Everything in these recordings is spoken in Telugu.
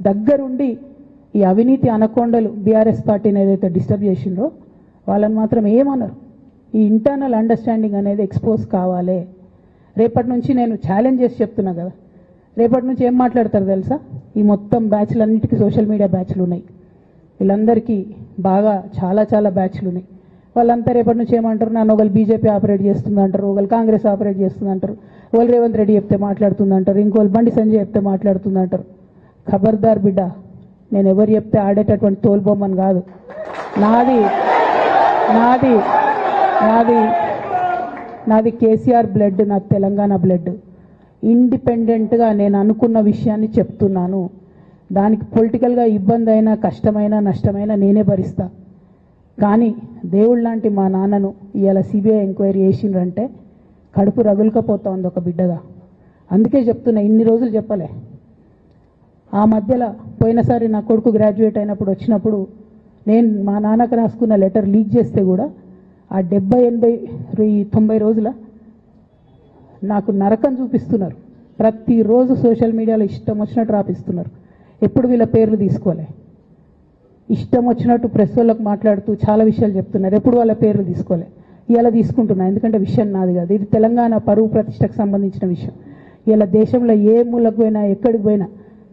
దగ్గరుండి ఈ అవినీతి అనకొండలు బీఆర్ఎస్ పార్టీని ఏదైతే డిస్టర్బ్ చేసిండ్రో వాళ్ళని మాత్రం ఏమన్నారు ఈ ఇంటర్నల్ అండర్స్టాండింగ్ అనేది ఎక్స్పోజ్ కావాలి. రేపటి నుంచి నేను ఛాలెంజ్ చేసి చెప్తున్నా కదా. రేపటి నుంచి ఏం మాట్లాడతారు తెలుసా? ఈ మొత్తం బ్యాచ్లన్నిటికీ సోషల్ మీడియా బ్యాచ్లు ఉన్నాయి. వీళ్ళందరికీ బాగా చాలా చాలా బ్యాచ్లు ఉన్నాయి. వాళ్ళంతా రేపటి నుంచి ఏమంటారు? నన్ను ఒకళ్ళు బీజేపీ ఆపరేట్ చేస్తుంది అంటారు ఒకళ్ళు కాంగ్రెస్ ఆపరేట్ చేస్తుంది అంటారు ఒకళ్ళు రేవంత్ రెడ్డి చెప్తే మాట్లాడుతుంది అంటారు ఇంకోళ్ళు బండి సంజయ్ చెప్తే మాట్లాడుతుంది అంటారు ఖబర్దార్ బిడ్డ నేను ఎవరు చెప్తే ఆడేటటువంటి తోలుబొమ్మని కాదు. నాది నాది నాది నాది కేసీఆర్ బ్లడ్ నా తెలంగాణ బ్లడ్. ఇండిపెండెంట్గా నేను అనుకున్న విషయాన్ని చెప్తున్నాను. దానికి పొలిటికల్గా ఇబ్బంది అయినా కష్టమైనా నష్టమైనా నేనే భరిస్తా. కానీ దేవుళ్ళ లాంటి మా నాన్నను ఇవాళ సిబిఐ ఎంక్వైరీ చేసిండ్రంటే కడుపు రగులుకపోతా ఉంది ఒక బిడ్డగా. అందుకే చెప్తున్నా ఇన్ని రోజులు చెప్పలే. ఆ మధ్యలో పోయినసారి నా కొడుకు గ్రాడ్యుయేట్ అయినప్పుడు వచ్చినప్పుడు నేను మా నాన్నకు రాసుకున్న లెటర్ లీక్ చేస్తే కూడా ఆ డెబ్బై ఎనభై తొంభై రోజుల నాకు నరకం చూపిస్తున్నారు. ప్రతిరోజు సోషల్ మీడియాలో ఇష్టం వచ్చినట్టు రాపిస్తున్నారు. ఎప్పుడు వీళ్ళ పేర్లు తీసుకోలే. ఇష్టం వచ్చినట్టు ప్రెస్ వాళ్ళకి మాట్లాడుతూ చాలా విషయాలు చెప్తున్నారు. ఎప్పుడు వాళ్ళ పేర్లు తీసుకోలే. ఇలా తీసుకుంటున్నా ఎందుకంటే విషయం నాది కాదు. ఇది తెలంగాణ పరువు ప్రతిష్టకు సంబంధించిన విషయం. ఇలా దేశంలో ఏ మూలకు పోయినా ఎక్కడికి పోయినా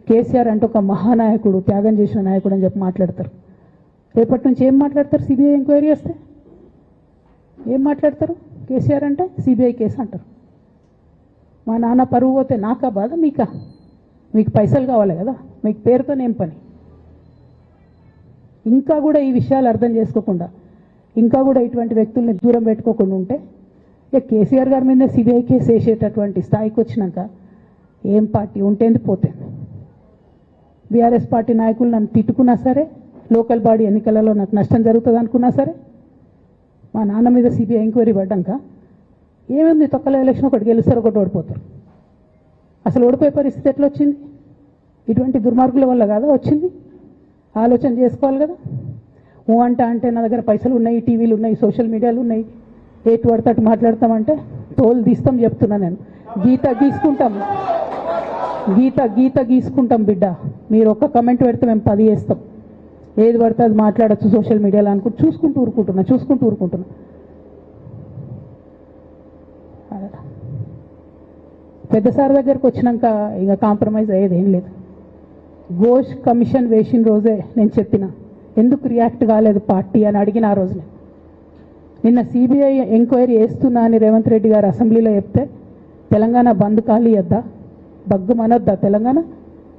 కేసీఆర్ అంటే ఒక మహానాయకుడు త్యాగం చేసిన నాయకుడు అని చెప్పి మాట్లాడతారు. రేపటి నుంచి ఏం మాట్లాడతారు? సిబిఐ ఎంక్వైరీ చేస్తే? ఏం మాట్లాడతారు? కేసీఆర్ అంటే సిబిఐ కేసు అంటారు. మా నాన్న పరువు పోతే నాకా బాధ మీకా? మీకు పైసలు కావాలి కదా? మీకు పేరుతోనేం పని? ఇంకా కూడా ఈ విషయాలు అర్థం చేసుకోకుండా ఇంకా కూడా ఇటువంటి వ్యక్తుల్ని దూరం పెట్టుకోకుండా ఉంటే ఇక కేసీఆర్ గారి మీద సిబిఐ కేసు వేసేటటువంటి స్థాయికి వచ్చినాక ఏం పార్టీ ఉంటేంది పోతేంది బీఆర్ఎస్ పార్టీ నాయకులు నన్ను తిట్టుకున్నా సరే లోకల్ బాడీ ఎన్నికలలో నాకు నష్టం జరుగుతుంది అనుకున్నా సరే మా నాన్న మీద సిబిఐ ఎంక్వైరీ పడ్డాక ఏముంది తొక్కల ఎలక్షన్ ఒకటి గెలుస్తారు ఒకటి ఓడిపోతారు. అసలు ఓడిపోయే పరిస్థితి ఎట్లా వచ్చింది? ఇటువంటి దుర్మార్గుల వల్ల కాదా వచ్చింది? ఆలోచన చేసుకోవాలి కదా. ఓ అంట అంటే నా దగ్గర పైసలు ఉన్నాయి టీవీలు ఉన్నాయి సోషల్ మీడియాలు ఉన్నాయి. ఏటు పడితే అటు మాట్లాడతామంటే తోలు తీస్తాం చెప్తున్నా నేను. గీత గీసుకుంటాం. గీత గీత గీసుకుంటాం బిడ్డ. మీరు ఒక్క కమెంట్ పెడితే మేము పది వేస్తాం ఏది పడితే అది మాట్లాడచ్చు సోషల్ మీడియాలో అనుకుంటూ చూసుకుంటూ ఊరుకుంటున్నా చూసుకుంటూ ఊరుకుంటున్నా. పెద్ద సార్ దగ్గరకు వచ్చినాక ఇక కాంప్రమైజ్ అయ్యేది ఏం లేదు. ఘోష్ కమిషన్ వేసిన రోజే నేను చెప్పిన ఎందుకు రియాక్ట్ కాలేదు పార్టీ? అని అడిగిన ఆ రోజునే. నిన్న సిబిఐ ఎంక్వైరీ వేస్తున్నా అని రేవంత్ రెడ్డి గారు అసెంబ్లీలో చెప్తే తెలంగాణ బంద్ ఖాళీ వద్దా బగ్గు మనొద్దా తెలంగాణ?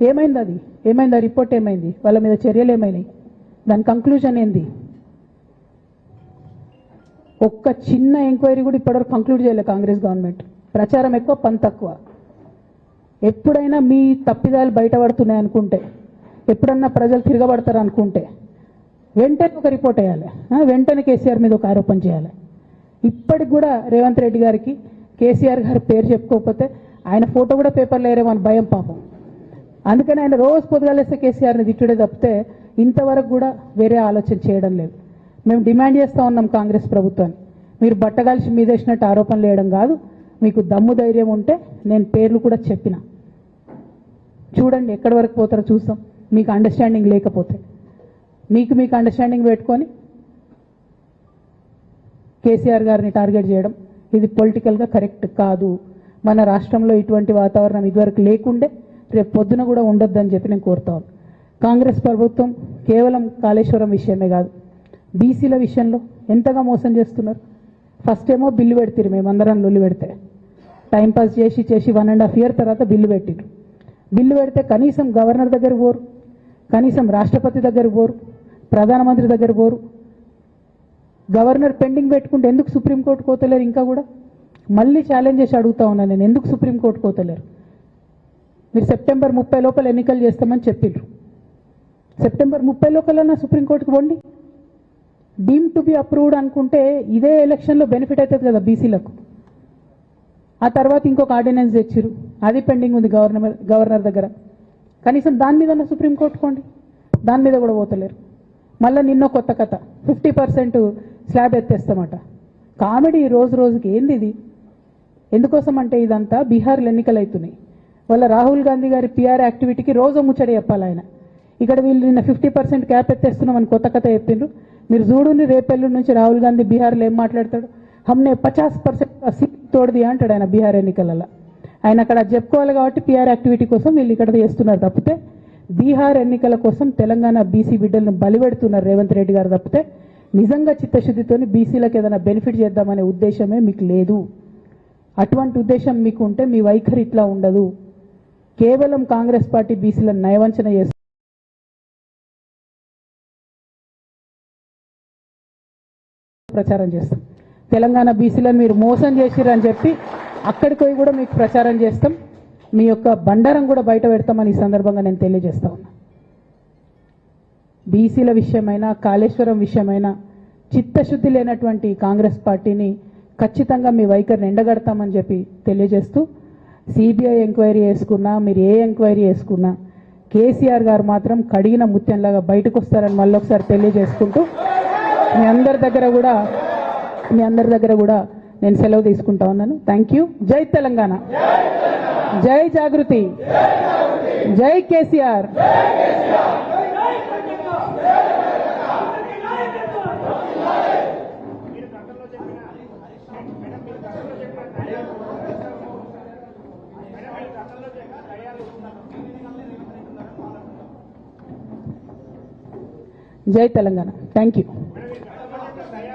ఏమైంది అది? ఏమైంది ఆ రిపోర్ట్ ఏమైంది? వాళ్ళ మీద చర్యలు ఏమైనాయి? దాని కంక్లూజన్ ఏంది? ఒక్క చిన్న ఎంక్వైరీ కూడా ఇప్పటివరకు కంక్లూడ్ చేయలేదు కాంగ్రెస్ గవర్నమెంట్. ప్రచారం ఎక్కువ పని తక్కువ. ఎప్పుడైనా మీ తప్పిదాలు బయటపడుతున్నాయి అనుకుంటే ఎప్పుడన్నా ప్రజలు తిరగబడతారు అనుకుంటే వెంటనే ఒక రిపోర్ట్ వేయాలి. వెంటనే కేసీఆర్ మీద ఒక ఆరోపణ చేయాలి. ఇప్పటికి కూడా రేవంత్ రెడ్డి గారికి కేసీఆర్ గారి పేరు చెప్పుకోకపోతే ఆయన ఫోటో కూడా పేపర్లో వేరేమని భయం పాపం. అందుకని ఆయన రోజు పొద్దుగాలేస్తే కేసీఆర్ని తిట్టుడే తప్పితే ఇంతవరకు కూడా వేరే ఆలోచన చేయడం లేదు. మేము డిమాండ్ చేస్తూ ఉన్నాం కాంగ్రెస్ ప్రభుత్వాన్ని. మీరు బట్టగాల్చి మీదేసినట్టు ఆరోపణలు వేయడం కాదు. మీకు దమ్ము ధైర్యం ఉంటే నేను పేర్లు కూడా చెప్పిన. చూడండి ఎక్కడి వరకు పోతారో చూస్తాం. మీకు అండర్స్టాండింగ్ లేకపోతే. మీకు మీకు అండర్స్టాండింగ్ పెట్టుకొని కేసీఆర్ గారిని టార్గెట్ చేయడం ఇది పొలిటికల్గా కరెక్ట్ కాదు. మన రాష్ట్రంలో ఇటువంటి వాతావరణం ఇదివరకు లేకుండే రేపు పొద్దున కూడా ఉండొద్దని చెప్పి నేను కోరుతాను కాంగ్రెస్ ప్రభుత్వం కేవలం కాళేశ్వరం విషయమే కాదు బీసీల విషయంలో ఎంతగా మోసం చేస్తున్నారు? ఫస్ట్ ఏమో బిల్లు పెడతారు మేమందరం లొల్లి పెడితే. టైంపాస్ చేసి చేసి వన్ అండ్ హాఫ్ ఇయర్ తర్వాత బిల్లు పెట్టిరు బిల్లు పెడితే కనీసం గవర్నర్ దగ్గర పోరు కనీసం రాష్ట్రపతి దగ్గర పోరు ప్రధానమంత్రి దగ్గర పోరు. గవర్నర్ పెండింగ్ పెట్టుకుంటే ఎందుకు సుప్రీంకోర్టు కోతలేరు ఇంకా కూడా? మళ్ళీ ఛాలెంజ్ చేసి అడుగుతా ఉన్నాను నేను ఎందుకు సుప్రీంకోర్టు కోతలేరు? మీరు సెప్టెంబర్ ముప్పై లోపల ఎన్నికలు చేస్తామని చెప్పిండ్రు. సెప్టెంబర్ ముప్పై లోపలన్నా సుప్రీంకోర్టుకు పోండి. డీమ్ టు బి అప్రూవ్డ్ అనుకుంటే ఇదే ఎలక్షన్లో బెనిఫిట్ అవుతుంది కదా బీసీలకు. ఆ తర్వాత ఇంకొక ఆర్డినెన్స్ తెచ్చిరు అది పెండింగ్ ఉంది గవర్నమెంట్ గవర్నర్ దగ్గర. కనీసం దాని మీద సుప్రీంకోర్టు కోండి దాని మీద కూడా పోతలేరు. మళ్ళీ నిన్న కొత్త కథ. ఫిఫ్టీ పర్సెంట్ స్లాబ్ ఎత్తేస్తామట. కామెడీ రోజు రోజుకి ఏంది ఇది? ఎందుకోసం అంటే ఇదంతా బీహార్లో ఎన్నికలు అవుతున్నాయి వాళ్ళ రాహుల్ గాంధీ గారి పిఆర్ యాక్టివిటీకి రోజు ముచ్చట చెప్పాలి ఆయన. ఇక్కడ వీళ్ళు నిన్న ఫిఫ్టీ పర్సెంట్ క్యాప్ ఎత్తేస్తున్నామని కొత్త కథ చెప్పిండ్రు. మీరు చూడుని రేపెల్లు నుంచి రాహుల్ గాంధీ బీహార్లో ఏం మాట్లాడతాడు? హమ్నే పచాస్ పర్సెంట్ సీట్ తోడిది అంటాడు ఆయన బీహార్ ఎన్నికలలో. ఆయన అక్కడ చెప్పుకోవాలి కాబట్టి పిఆర్ యాక్టివిటీ కోసం వీళ్ళు ఇక్కడ చేస్తున్నారు తప్పితే బీహార్ ఎన్నికల కోసం తెలంగాణ బీసీ బిడ్డలను బలిపెడుతున్నారు రేవంత్ రెడ్డి గారు తప్పితే నిజంగా చిత్తశుద్ధితోని బీసీలకు ఏదైనా బెనిఫిట్ చేద్దామనే ఉద్దేశమే మీకు లేదు. అటువంటి ఉద్దేశం మీకు ఉంటే మీ వైఖరి ఇట్లా ఉండదు. కేవలం కాంగ్రెస్ పార్టీ బీసీలను నయవంచన చేస్తుంది ప్రచారం చేస్తాం. తెలంగాణ బీసీలను మీరు మోసం చేసిరని చెప్పి అక్కడికి పోయి కూడా మీకు ప్రచారం చేస్తాం. మీ యొక్క బండారం కూడా బయట పెడతామని ఈ సందర్భంగా నేను తెలియజేస్తా ఉన్నా. బీసీల విషయమైనా కాళేశ్వరం విషయమైనా చిత్తశుద్ధి లేనటువంటి కాంగ్రెస్ పార్టీని ఖచ్చితంగా మీ వైఖరిని ఎండగడతామని చెప్పి తెలియజేస్తూ సిబిఐ ఎంక్వైరీ చేసుకున్నా మీరు ఏ ఎంక్వైరీ చేసుకున్నా కేసీఆర్ గారు మాత్రం కడిగిన ముత్యంలాగా బయటకు వస్తారని మళ్ళీ ఒకసారి తెలియజేసుకుంటూ మీ అందరి దగ్గర కూడా మీ అందరి దగ్గర కూడా నేను సెలవు తీసుకుంటా ఉన్నాను. థ్యాంక్ యూ జై తెలంగాణ. జై జాగృతి. జై కేసీఆర్. జై తెలంగాణ. Thank you